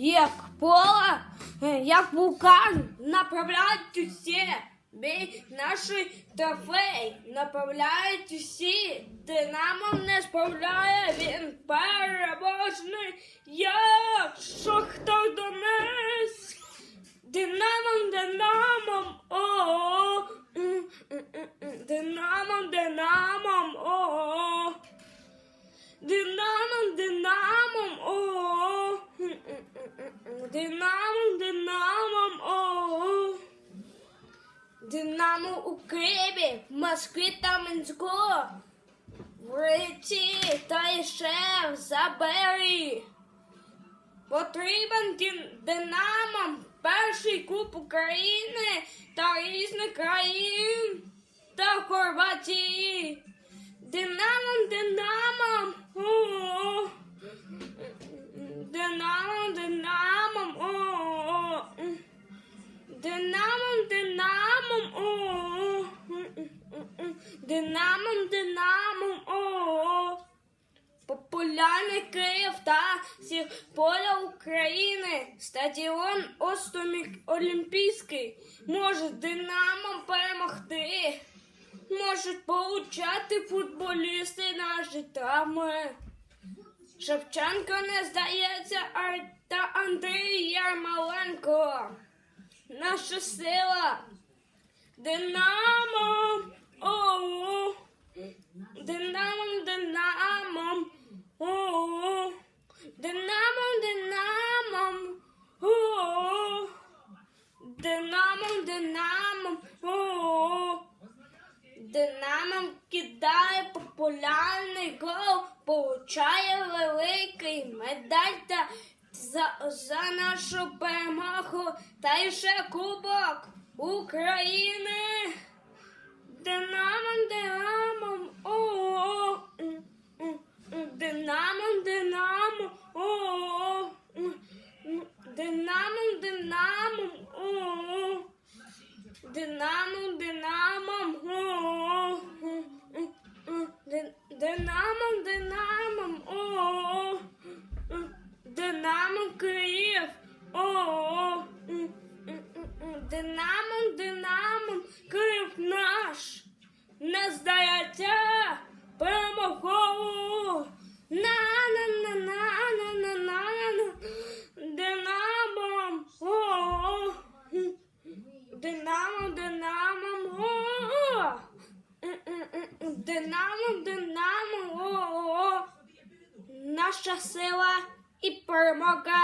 як пола, е, як вулкан, направляють усі. Бій наші трофей направляють усі. Динамо не справляє він переможний, як Шахтар Донець. Динамо, динамом, динамом, динамом, о. Динамо у Києві, Москві та Мінську, в Риці та ще в Забері. Потрібен дін- Динамо перший куб України та різних країн та Хорватії. Динамом, динамом, динамом, динамом, о. Популярний Київ та всіх поля України, стадіон Остомік Олімпійський може Динамо перемогти. Можуть получати футболісти наші травми. Шевченко не здається, а та Андрій Ярмоленко. Наша сила. Динамо. О. Динамом, динамом, о, динамом, динамом, о, динамом, динамом, о, динамом кидає популярний гол, получає великий медаль та за, за нашу перемогу та ще кубок України. Динамом, динамом, о, м, м, динамом, динамом, о, динамом, о, динамом, динамом, динамом, динамом, о, динамом Київ, о, м, м, м, м, динамом, динамом Київ наш не здається перемогу. На на на на на на на на Динамом. О, Динамо, динамом. О, Динамо, динамо. О, наша сила і перемога.